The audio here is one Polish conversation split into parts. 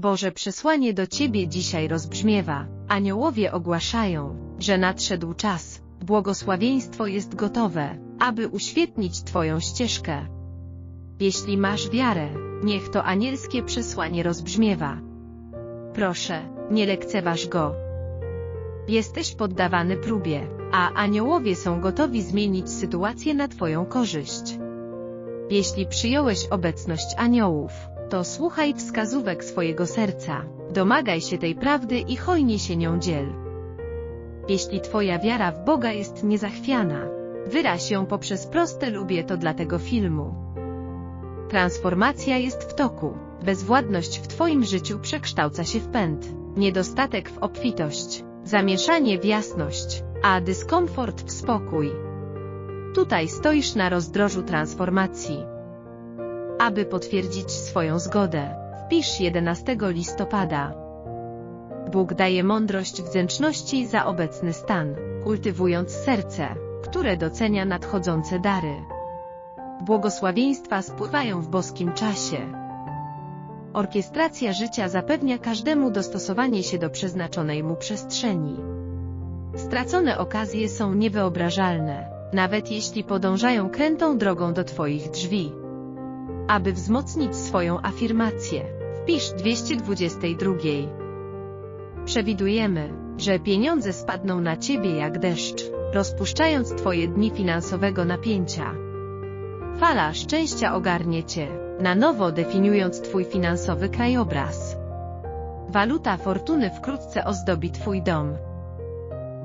Boże przesłanie do Ciebie dzisiaj rozbrzmiewa. Aniołowie ogłaszają, że nadszedł czas, błogosławieństwo jest gotowe, aby uświetnić Twoją ścieżkę. Jeśli masz wiarę, niech to anielskie przesłanie rozbrzmiewa. Proszę, nie lekceważ go. Jesteś poddawany próbie, a aniołowie są gotowi zmienić sytuację na Twoją korzyść. Jeśli przyjąłeś obecność aniołów, to słuchaj wskazówek swojego serca, domagaj się tej prawdy i hojnie się nią dziel. Jeśli Twoja wiara w Boga jest niezachwiana, wyraź ją poprzez proste lubię to dla tego filmu. Transformacja jest w toku, bezwładność w Twoim życiu przekształca się w pęd, niedostatek w obfitość, zamieszanie w jasność, a dyskomfort w spokój. Tutaj stoisz na rozdrożu transformacji. Aby potwierdzić swoją zgodę, wpisz 11 listopada. Bóg daje mądrość wdzięczności za obecny stan, kultywując serce, które docenia nadchodzące dary. Błogosławieństwa spływają w boskim czasie. Orkiestracja życia zapewnia każdemu dostosowanie się do przeznaczonej mu przestrzeni. Stracone okazje są niewyobrażalne, nawet jeśli podążają krętą drogą do Twoich drzwi. Aby wzmocnić swoją afirmację, wpisz 222. Przewidujemy, że pieniądze spadną na Ciebie jak deszcz, rozpuszczając Twoje dni finansowego napięcia. Fala szczęścia ogarnie Cię, na nowo definiując Twój finansowy krajobraz. Waluta fortuny wkrótce ozdobi Twój dom.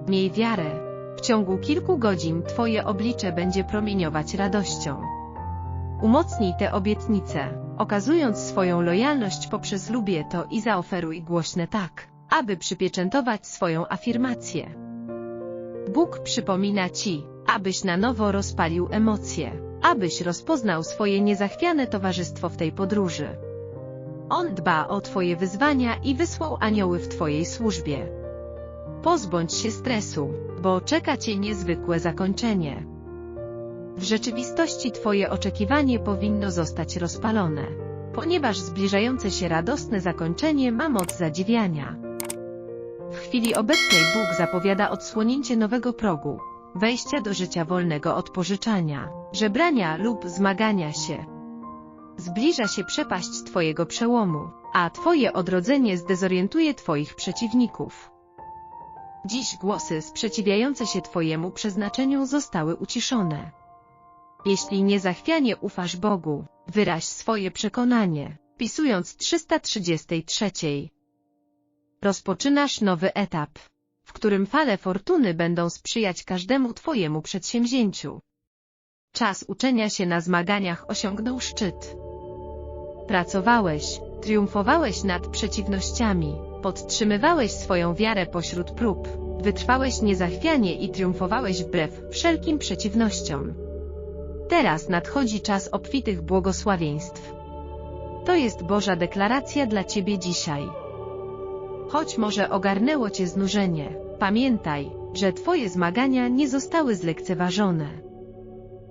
Miej wiarę. W ciągu kilku godzin Twoje oblicze będzie promieniować radością. Umocnij te obietnice, okazując swoją lojalność poprzez lubię to i zaoferuj głośne tak, aby przypieczętować swoją afirmację. Bóg przypomina Ci, abyś na nowo rozpalił emocje, abyś rozpoznał swoje niezachwiane towarzystwo w tej podróży. On dba o Twoje wyzwania i wysłał anioły w Twojej służbie. Pozbądź się stresu, bo czeka Cię niezwykłe zakończenie. W rzeczywistości Twoje oczekiwanie powinno zostać rozpalone, ponieważ zbliżające się radosne zakończenie ma moc zadziwiania. W chwili obecnej Bóg zapowiada odsłonięcie nowego progu, wejścia do życia wolnego od pożyczania, żebrania lub zmagania się. Zbliża się przepaść Twojego przełomu, a Twoje odrodzenie zdezorientuje Twoich przeciwników. Dziś głosy sprzeciwiające się Twojemu przeznaczeniu zostały uciszone. Jeśli niezachwianie ufasz Bogu, wyraź swoje przekonanie, wpisując 333. Rozpoczynasz nowy etap, w którym fale fortuny będą sprzyjać każdemu Twojemu przedsięwzięciu. Czas uczenia się na zmaganiach osiągnął szczyt. Pracowałeś, triumfowałeś nad przeciwnościami, podtrzymywałeś swoją wiarę pośród prób, wytrwałeś niezachwianie i triumfowałeś wbrew wszelkim przeciwnościom. Teraz nadchodzi czas obfitych błogosławieństw. To jest Boża deklaracja dla Ciebie dzisiaj. Choć może ogarnęło Cię znużenie, pamiętaj, że Twoje zmagania nie zostały zlekceważone.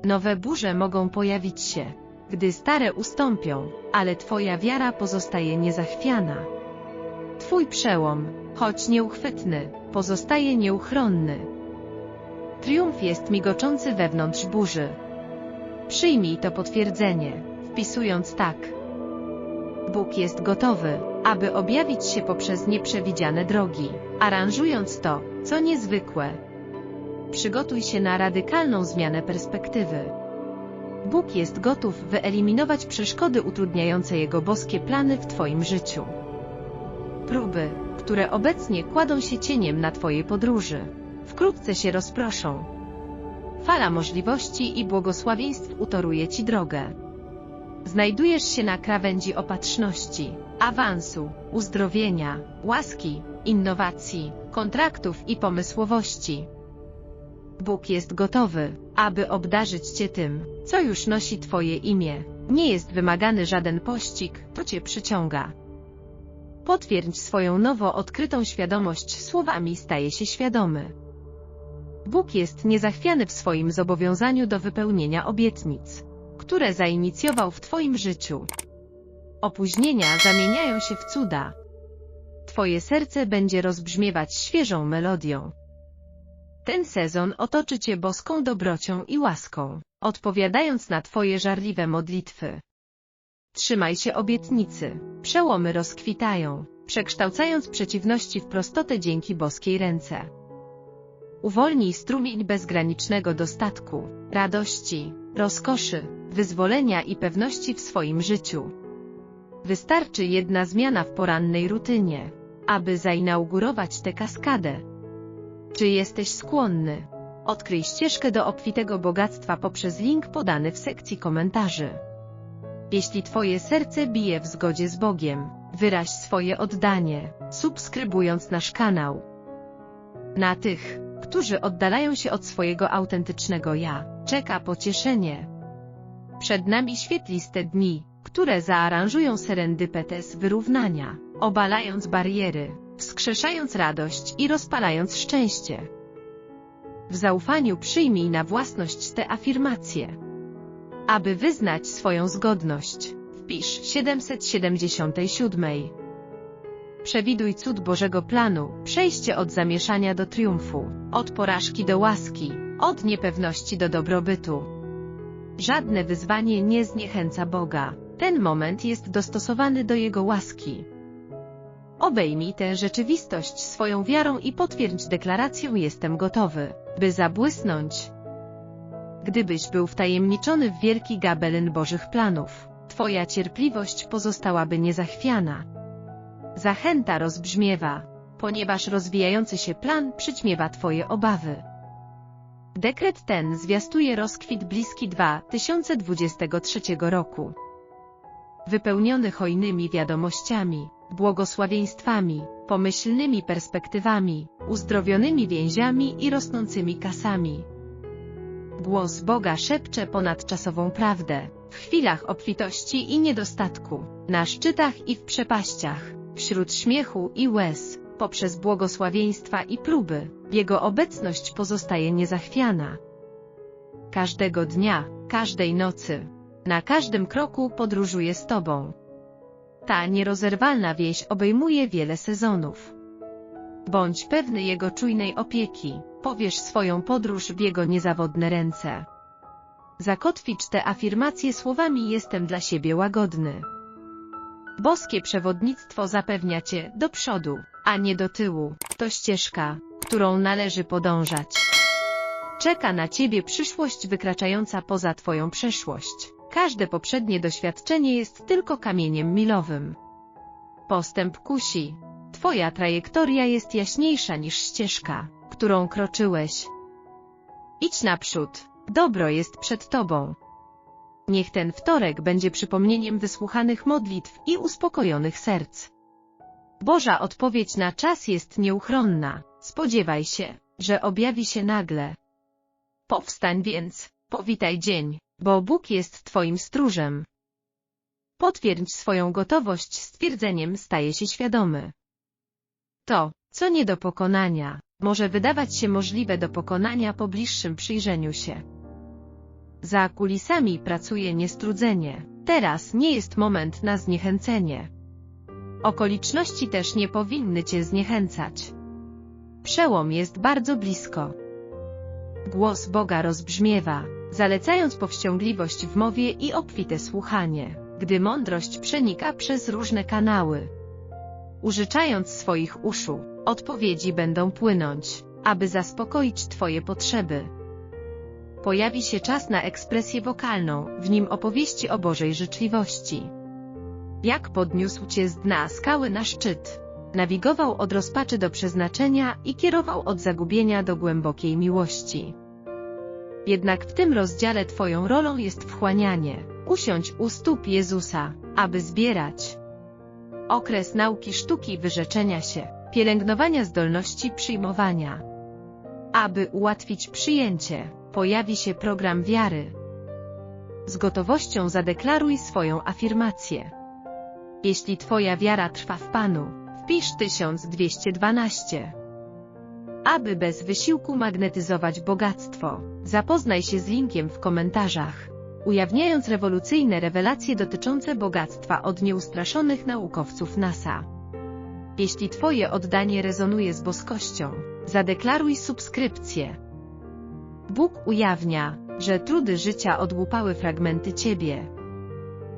Nowe burze mogą pojawić się, gdy stare ustąpią, ale Twoja wiara pozostaje niezachwiana. Twój przełom, choć nieuchwytny, pozostaje nieuchronny. Triumf jest migoczący wewnątrz burzy. Przyjmij to potwierdzenie, wpisując tak. Bóg jest gotowy, aby objawić się poprzez nieprzewidziane drogi, aranżując to, co niezwykłe. Przygotuj się na radykalną zmianę perspektywy. Bóg jest gotów wyeliminować przeszkody utrudniające Jego boskie plany w Twoim życiu. Próby, które obecnie kładą się cieniem na Twojej podróży, wkrótce się rozproszą. Fala możliwości i błogosławieństw utoruje Ci drogę. Znajdujesz się na krawędzi opatrzności, awansu, uzdrowienia, łaski, innowacji, kontraktów i pomysłowości. Bóg jest gotowy, aby obdarzyć Cię tym, co już nosi Twoje imię. Nie jest wymagany żaden pościg, to Cię przyciąga. Potwierdź swoją nowo odkrytą świadomość słowami staje się świadomy. Bóg jest niezachwiany w swoim zobowiązaniu do wypełnienia obietnic, które zainicjował w Twoim życiu. Opóźnienia zamieniają się w cuda. Twoje serce będzie rozbrzmiewać świeżą melodią. Ten sezon otoczy Cię boską dobrocią i łaską, odpowiadając na Twoje żarliwe modlitwy. Trzymaj się obietnicy. Przełomy rozkwitają, przekształcając przeciwności w prostotę dzięki boskiej ręce. Uwolnij strumień bezgranicznego dostatku, radości, rozkoszy, wyzwolenia i pewności w swoim życiu. Wystarczy jedna zmiana w porannej rutynie, aby zainaugurować tę kaskadę. Czy jesteś skłonny? Odkryj ścieżkę do obfitego bogactwa poprzez link podany w sekcji komentarzy. Jeśli Twoje serce bije w zgodzie z Bogiem, wyraź swoje oddanie, subskrybując nasz kanał. Na tych, którzy oddalają się od swojego autentycznego ja, czeka pocieszenie. Przed nami świetliste dni, które zaaranżują serendypetę wyrównania, obalając bariery, wskrzeszając radość i rozpalając szczęście. W zaufaniu przyjmij na własność te afirmacje. Aby wyznać swoją zgodność, wpisz 777. Przewiduj cud Bożego planu, przejście od zamieszania do triumfu, od porażki do łaski, od niepewności do dobrobytu. Żadne wyzwanie nie zniechęca Boga. Ten moment jest dostosowany do Jego łaski. Obejmij tę rzeczywistość swoją wiarą i potwierdź deklaracją jestem gotowy, by zabłysnąć. Gdybyś był wtajemniczony w wielki gabelin Bożych planów, Twoja cierpliwość pozostałaby niezachwiana. Zachęta rozbrzmiewa, ponieważ rozwijający się plan przyćmiewa Twoje obawy. Dekret ten zwiastuje rozkwit bliski 2023 roku. Wypełniony hojnymi wiadomościami, błogosławieństwami, pomyślnymi perspektywami, uzdrowionymi więziami i rosnącymi kasami. Głos Boga szepcze ponadczasową prawdę, w chwilach obfitości i niedostatku, na szczytach i w przepaściach, wśród śmiechu i łez, poprzez błogosławieństwa i próby, Jego obecność pozostaje niezachwiana. Każdego dnia, każdej nocy, na każdym kroku podróżuje z Tobą. Ta nierozerwalna więź obejmuje wiele sezonów. Bądź pewny Jego czujnej opieki, powierz swoją podróż w Jego niezawodne ręce. Zakotwicz te afirmacje słowami jestem dla siebie łagodny. Boskie przewodnictwo zapewnia Cię do przodu, a nie do tyłu. To ścieżka, którą należy podążać. Czeka na Ciebie przyszłość wykraczająca poza Twoją przeszłość. Każde poprzednie doświadczenie jest tylko kamieniem milowym. Postęp kusi. Twoja trajektoria jest jaśniejsza niż ścieżka, którą kroczyłeś. Idź naprzód. Dobro jest przed Tobą. Niech ten wtorek będzie przypomnieniem wysłuchanych modlitw i uspokojonych serc. Boża odpowiedź na czas jest nieuchronna. Spodziewaj się, że objawi się nagle. Powstań więc, powitaj dzień, bo Bóg jest Twoim stróżem. Potwierdź swoją gotowość stwierdzeniem staje się świadomy. To, co nie do pokonania, może wydawać się możliwe do pokonania po bliższym przyjrzeniu się. Za kulisami pracuje niestrudzenie. Teraz nie jest moment na zniechęcenie. Okoliczności też nie powinny Cię zniechęcać. Przełom jest bardzo blisko. Głos Boga rozbrzmiewa, zalecając powściągliwość w mowie i obfite słuchanie, gdy mądrość przenika przez różne kanały. Użyczając swoich uszu, odpowiedzi będą płynąć, aby zaspokoić Twoje potrzeby. Pojawi się czas na ekspresję wokalną, w nim opowieści o Bożej życzliwości. Jak podniósł Cię z dna skały na szczyt, nawigował od rozpaczy do przeznaczenia i kierował od zagubienia do głębokiej miłości. Jednak w tym rozdziale Twoją rolą jest wchłanianie. Usiądź u stóp Jezusa, aby zbierać. Okres nauki sztuki wyrzeczenia się, pielęgnowania zdolności przyjmowania. Aby ułatwić przyjęcie, pojawi się program wiary. Z gotowością zadeklaruj swoją afirmację. Jeśli Twoja wiara trwa w Panu, wpisz 1212. Aby bez wysiłku magnetyzować bogactwo, zapoznaj się z linkiem w komentarzach. ujawniając rewolucyjne rewelacje dotyczące bogactwa od nieustraszonych naukowców NASA. Jeśli Twoje oddanie rezonuje z boskością, zadeklaruj subskrypcję. Bóg ujawnia, że trudy życia odłupały fragmenty Ciebie.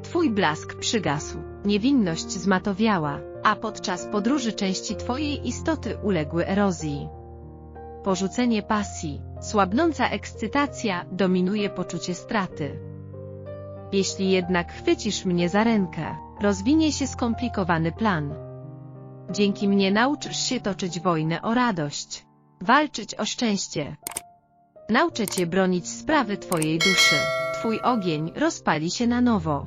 Twój blask przygasł, niewinność zmatowiała, a podczas podróży części Twojej istoty uległy erozji. Porzucenie pasji, słabnąca ekscytacja dominuje poczucie straty. Jeśli jednak chwycisz mnie za rękę, rozwinie się skomplikowany plan. Dzięki mnie nauczysz się toczyć wojnę o radość, walczyć o szczęście. Nauczę cię bronić sprawy twojej duszy. Twój ogień rozpali się na nowo.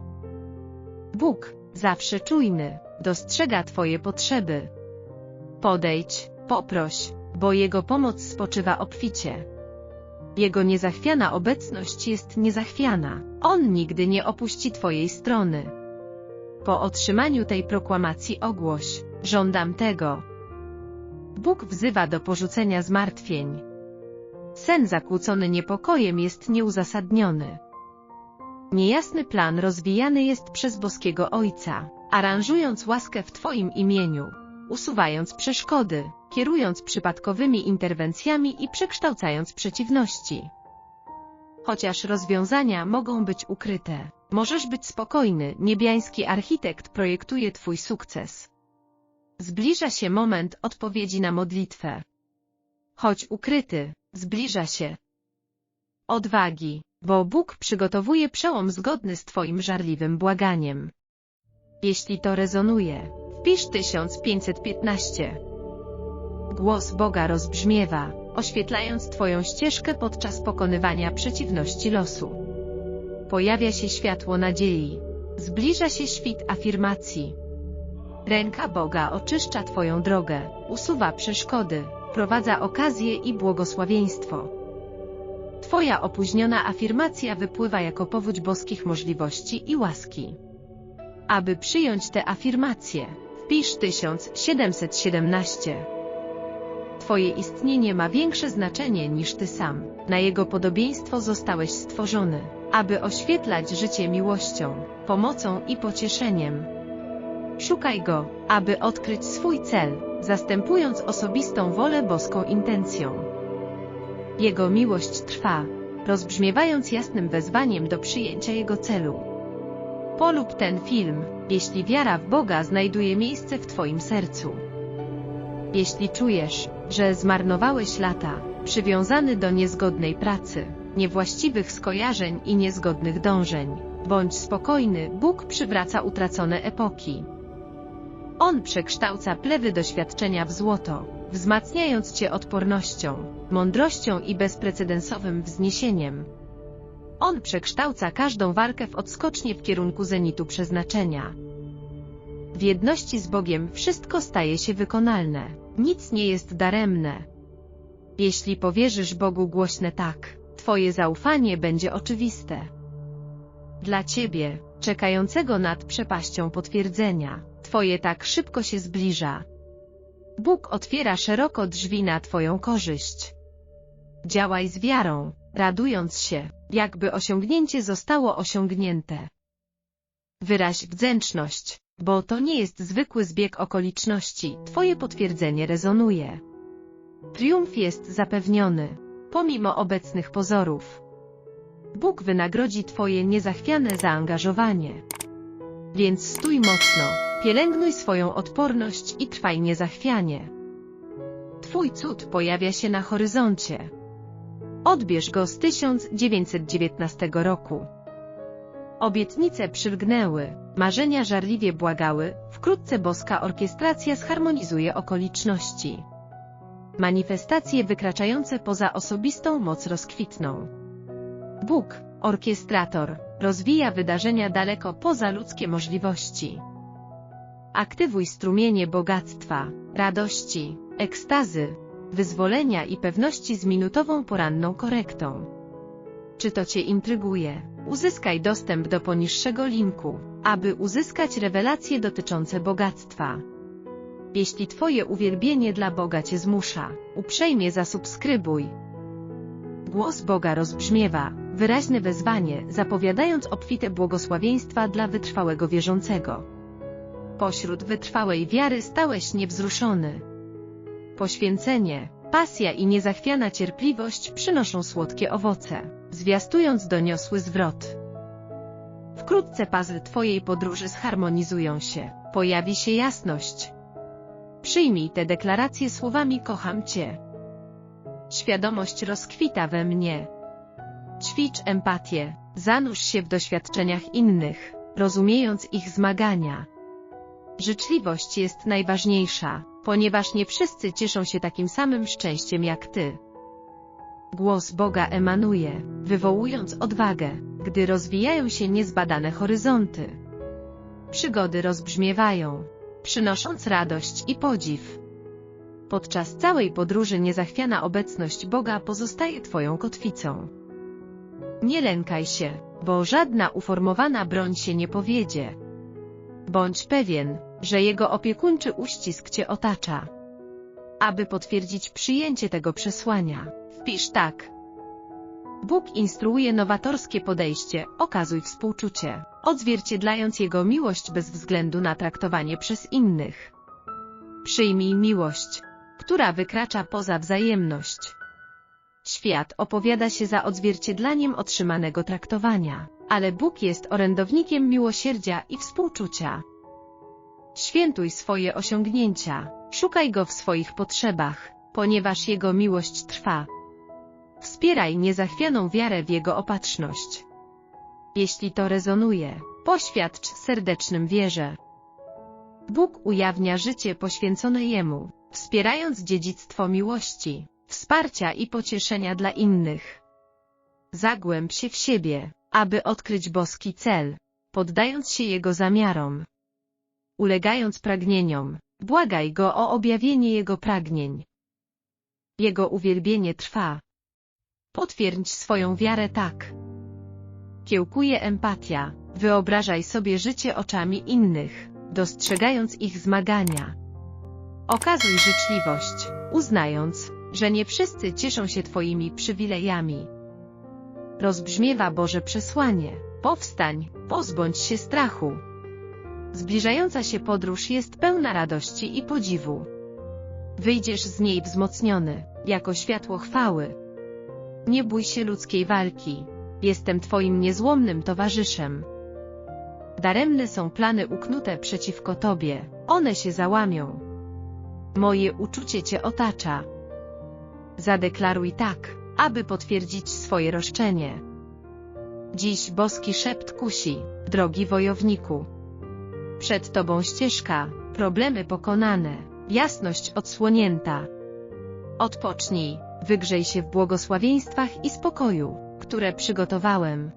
Bóg, zawsze czujny, dostrzega twoje potrzeby. Podejdź, poproś, bo Jego pomoc spoczywa obficie. Jego niezachwiana obecność jest niezachwiana. On nigdy nie opuści Twojej strony. Po otrzymaniu tej proklamacji ogłoś, żądam tego. Bóg wzywa do porzucenia zmartwień. Sen zakłócony niepokojem jest nieuzasadniony. Niejasny plan rozwijany jest przez boskiego Ojca, aranżując łaskę w Twoim imieniu, usuwając przeszkody, kierując przypadkowymi interwencjami i przekształcając przeciwności. Chociaż rozwiązania mogą być ukryte, możesz być spokojny, niebiański architekt projektuje Twój sukces. Zbliża się moment odpowiedzi na modlitwę. Choć ukryty, zbliża się. Odwagi, bo Bóg przygotowuje przełom zgodny z Twoim żarliwym błaganiem. Jeśli to rezonuje, wpisz 1515. Głos Boga rozbrzmiewa, oświetlając Twoją ścieżkę podczas pokonywania przeciwności losu. Pojawia się światło nadziei. Zbliża się świt afirmacji. Ręka Boga oczyszcza Twoją drogę, usuwa przeszkody, wprowadza okazje i błogosławieństwo. Twoja opóźniona afirmacja wypływa jako powódź boskich możliwości i łaski. Aby przyjąć te afirmacje, wpisz 1717. Twoje istnienie ma większe znaczenie niż Ty sam. Na jego podobieństwo zostałeś stworzony, aby oświetlać życie miłością, pomocą i pocieszeniem. Szukaj go, aby odkryć swój cel, zastępując osobistą wolę boską intencją. Jego miłość trwa, rozbrzmiewając jasnym wezwaniem do przyjęcia jego celu. Polub ten film, jeśli wiara w Boga znajduje miejsce w Twoim sercu. Jeśli czujesz, że zmarnowałeś lata, przywiązany do niezgodnej pracy, niewłaściwych skojarzeń i niezgodnych dążeń, bądź spokojny, Bóg przywraca utracone epoki. On przekształca plewy doświadczenia w złoto, wzmacniając Cię odpornością, mądrością i bezprecedensowym wzniesieniem. On przekształca każdą walkę w odskocznie w kierunku zenitu przeznaczenia. W jedności z Bogiem wszystko staje się wykonalne, nic nie jest daremne. Jeśli powierzysz Bogu głośne tak, Twoje zaufanie będzie oczywiste. Dla Ciebie, czekającego nad przepaścią potwierdzenia, Twoje tak szybko się zbliża. Bóg otwiera szeroko drzwi na Twoją korzyść. Działaj z wiarą, radując się, jakby osiągnięcie zostało osiągnięte. Wyraź wdzięczność, bo to nie jest zwykły zbieg okoliczności, Twoje potwierdzenie rezonuje. Triumf jest zapewniony, pomimo obecnych pozorów. Bóg wynagrodzi Twoje niezachwiane zaangażowanie. Więc stój mocno, pielęgnuj swoją odporność i trwaj niezachwianie. Twój cud pojawia się na horyzoncie. Odbierz go z 1919 roku. Obietnice przylgnęły, marzenia żarliwie błagały, wkrótce boska orkiestracja zharmonizuje okoliczności. Manifestacje wykraczające poza osobistą moc rozkwitną. Bóg, orkiestrator, rozwija wydarzenia daleko poza ludzkie możliwości. Aktywuj strumienie bogactwa, radości, ekstazy, wyzwolenia i pewności z minutową poranną korektą. Czy to Cię intryguje? Uzyskaj dostęp do poniższego linku, aby uzyskać rewelacje dotyczące bogactwa. Jeśli Twoje uwielbienie dla Boga Cię zmusza, uprzejmie zasubskrybuj. Głos Boga rozbrzmiewa, wyraźne wezwanie, zapowiadając obfite błogosławieństwa dla wytrwałego wierzącego. Pośród wytrwałej wiary stałeś niewzruszony. Poświęcenie, pasja i niezachwiana cierpliwość przynoszą słodkie owoce, zwiastując doniosły zwrot. Wkrótce puzzle Twojej podróży zharmonizują się, pojawi się jasność. Przyjmij te deklaracje słowami kocham Cię. Świadomość rozkwita we mnie. Ćwicz empatię, zanurz się w doświadczeniach innych, rozumiejąc ich zmagania. Życzliwość jest najważniejsza, ponieważ nie wszyscy cieszą się takim samym szczęściem jak Ty. Głos Boga emanuje, wywołując odwagę, gdy rozwijają się niezbadane horyzonty. Przygody rozbrzmiewają, przynosząc radość i podziw. Podczas całej podróży niezachwiana obecność Boga pozostaje Twoją kotwicą. Nie lękaj się, bo żadna uformowana broń się nie powiedzie. Bądź pewien, że Jego opiekuńczy uścisk Cię otacza. Aby potwierdzić przyjęcie tego przesłania, wpisz tak. Bóg instruuje nowatorskie podejście, okazuj współczucie, odzwierciedlając Jego miłość bez względu na traktowanie przez innych. Przyjmij miłość, która wykracza poza wzajemność. Świat opowiada się za odzwierciedlaniem otrzymanego traktowania, ale Bóg jest orędownikiem miłosierdzia i współczucia. Świętuj swoje osiągnięcia, szukaj Go w swoich potrzebach, ponieważ Jego miłość trwa. Wspieraj niezachwianą wiarę w Jego opatrzność. Jeśli to rezonuje, poświadcz serdecznym wierze. Bóg ujawnia życie poświęcone Jemu, wspierając dziedzictwo miłości, wsparcia i pocieszenia dla innych. Zagłęb się w siebie, aby odkryć boski cel, poddając się Jego zamiarom. Ulegając pragnieniom, błagaj Go o objawienie Jego pragnień. Jego uwielbienie trwa. Potwierdź swoją wiarę tak. Kiełkuje empatia, wyobrażaj sobie życie oczami innych, dostrzegając ich zmagania. Okazuj życzliwość, uznając, że nie wszyscy cieszą się Twoimi przywilejami. Rozbrzmiewa Boże przesłanie, powstań, pozbądź się strachu. Zbliżająca się podróż jest pełna radości i podziwu. Wyjdziesz z niej wzmocniony, jako światło chwały. Nie bój się ludzkiej walki. Jestem Twoim niezłomnym towarzyszem. Daremne są plany uknute przeciwko Tobie, one się załamią. Moje uczucie Cię otacza. Zadeklaruj tak, aby potwierdzić swoje roszczenie. Dziś boski szept kusi, drogi wojowniku. Przed Tobą ścieżka, problemy pokonane, jasność odsłonięta. Odpocznij, wygrzej się w błogosławieństwach i spokoju, które przygotowałem.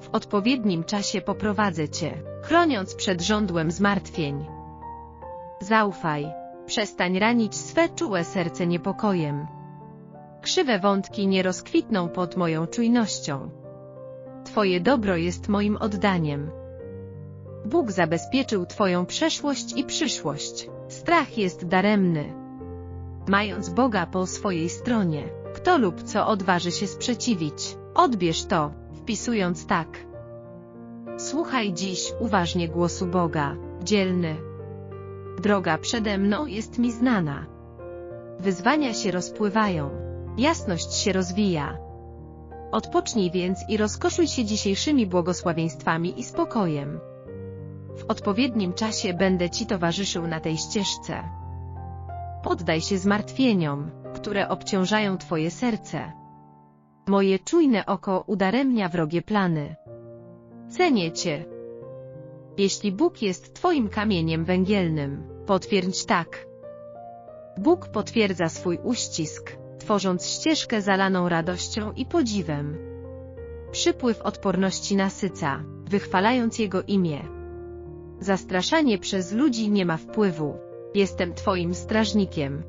W odpowiednim czasie poprowadzę Cię, chroniąc przed żądłem zmartwień. Zaufaj, przestań ranić swe czułe serce niepokojem. Krzywe wątki nie rozkwitną pod moją czujnością. Twoje dobro jest moim oddaniem. Bóg zabezpieczył Twoją przeszłość i przyszłość. Strach jest daremny. Mając Boga po swojej stronie, kto lub co odważy się sprzeciwić, odbierz to, wpisując tak. Słuchaj dziś uważnie głosu Boga, dzielny. Droga przede mną jest mi znana. Wyzwania się rozpływają, jasność się rozwija. Odpocznij więc i rozkoszuj się dzisiejszymi błogosławieństwami i spokojem. W odpowiednim czasie będę Ci towarzyszył na tej ścieżce. Poddaj się zmartwieniom, które obciążają Twoje serce. Moje czujne oko udaremnia wrogie plany. Cenię Cię. Jeśli Bóg jest Twoim kamieniem węgielnym, potwierdź tak. Bóg potwierdza swój uścisk, tworząc ścieżkę zalaną radością i podziwem. Przypływ odporności nasyca, wychwalając Jego imię. Zastraszanie przez ludzi nie ma wpływu. Jestem Twoim strażnikiem.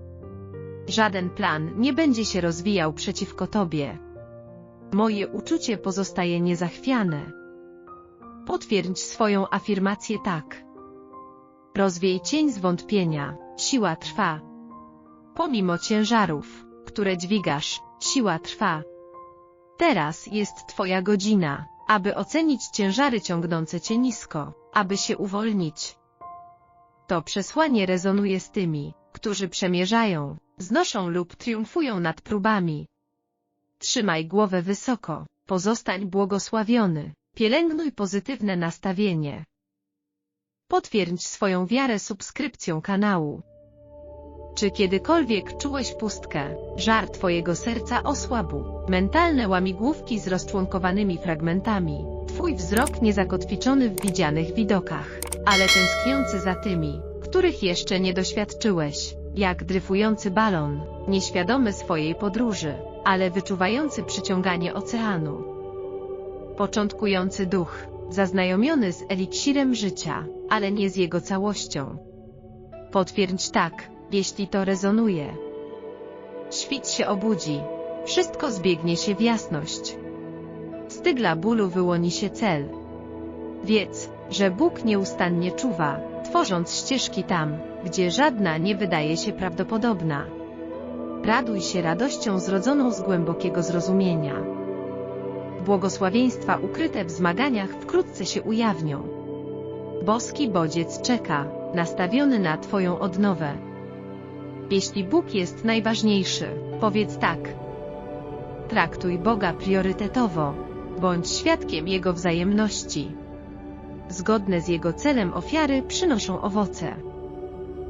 Żaden plan nie będzie się rozwijał przeciwko Tobie. Moje uczucie pozostaje niezachwiane. Potwierdź swoją afirmację tak. Rozwiej cień zwątpienia, siła trwa. Pomimo ciężarów, które dźwigasz, siła trwa. Teraz jest Twoja godzina, aby ocenić ciężary ciągnące Cię nisko, aby się uwolnić. To przesłanie rezonuje z tymi, którzy przemierzają, znoszą lub triumfują nad próbami. Trzymaj głowę wysoko, pozostań błogosławiony, pielęgnuj pozytywne nastawienie. Potwierdź swoją wiarę subskrypcją kanału. Czy kiedykolwiek czułeś pustkę, żar twojego serca osłabł, mentalne łamigłówki z rozczłonkowanymi fragmentami, twój wzrok niezakotwiczony w widzianych widokach, ale tęskniący za tymi, których jeszcze nie doświadczyłeś, jak dryfujący balon, nieświadomy swojej podróży, ale wyczuwający przyciąganie oceanu. Początkujący duch, zaznajomiony z eliksirem życia, ale nie z jego całością. Potwierdź tak, jeśli to rezonuje. Świt się obudzi. Wszystko zbiegnie się w jasność. Z tygla bólu wyłoni się cel. Wiedz, że Bóg nieustannie czuwa, tworząc ścieżki tam, gdzie żadna nie wydaje się prawdopodobna. Raduj się radością zrodzoną z głębokiego zrozumienia. Błogosławieństwa ukryte w zmaganiach wkrótce się ujawnią. Boski bodziec czeka, nastawiony na Twoją odnowę. Jeśli Bóg jest najważniejszy, powiedz tak. Traktuj Boga priorytetowo, bądź świadkiem Jego wzajemności. Zgodne z Jego celem ofiary przynoszą owoce.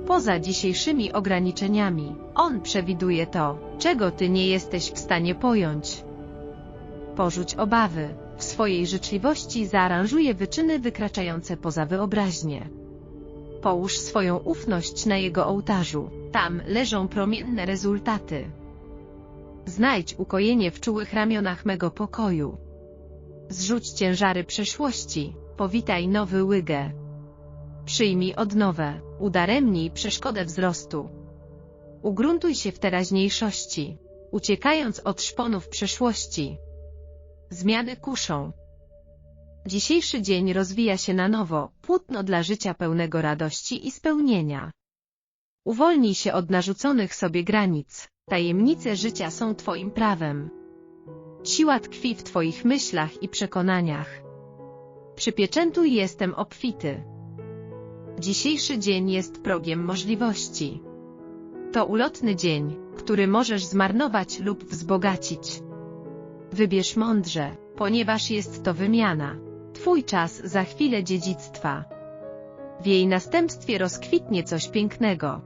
Poza dzisiejszymi ograniczeniami, On przewiduje to, czego Ty nie jesteś w stanie pojąć. Porzuć obawy, w swojej życzliwości zaaranżuje wyczyny wykraczające poza wyobraźnię. Połóż swoją ufność na Jego ołtarzu, tam leżą promienne rezultaty. Znajdź ukojenie w czułych ramionach mego pokoju. Zrzuć ciężary przeszłości, powitaj nowy łygę. Przyjmij odnowę, udaremnij przeszkodę wzrostu. Ugruntuj się w teraźniejszości, uciekając od szponów przeszłości. Zmiany kuszą. Dzisiejszy dzień rozwija się na nowo, płótno dla życia pełnego radości i spełnienia. Uwolnij się od narzuconych sobie granic. Tajemnice życia są Twoim prawem. Siła tkwi w Twoich myślach i przekonaniach. Przypieczętuj jestem obfity. Dzisiejszy dzień jest progiem możliwości. To ulotny dzień, który możesz zmarnować lub wzbogacić. Wybierz mądrze, ponieważ jest to wymiana. Twój czas za chwilę dziedzictwa. W jej następstwie rozkwitnie coś pięknego.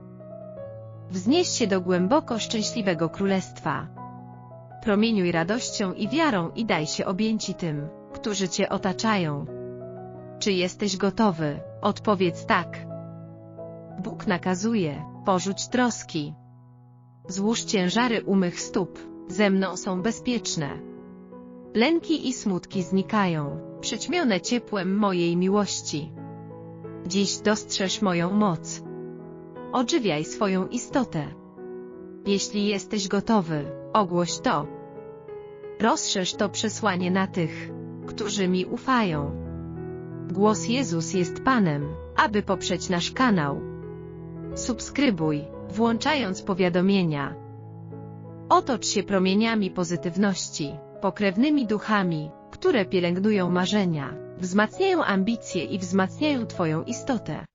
Wznieś się do głęboko szczęśliwego królestwa. Promieniuj radością i wiarą i daj się objęci tym, którzy Cię otaczają. Czy jesteś gotowy? Odpowiedz tak. Bóg nakazuje, porzuć troski. Złóż ciężary u mych stóp, ze mną są bezpieczne. Lęki i smutki znikają, przyćmione ciepłem mojej miłości. Dziś dostrzeż moją moc. Odżywiaj swoją istotę. Jeśli jesteś gotowy, ogłoś to. Rozszerz to przesłanie na tych, którzy mi ufają. Głos Jezus jest Panem, aby poprzeć nasz kanał. Subskrybuj, włączając powiadomienia. Otocz się promieniami pozytywności, pokrewnymi duchami, które pielęgnują marzenia, wzmacniają ambicje i wzmacniają Twoją istotę.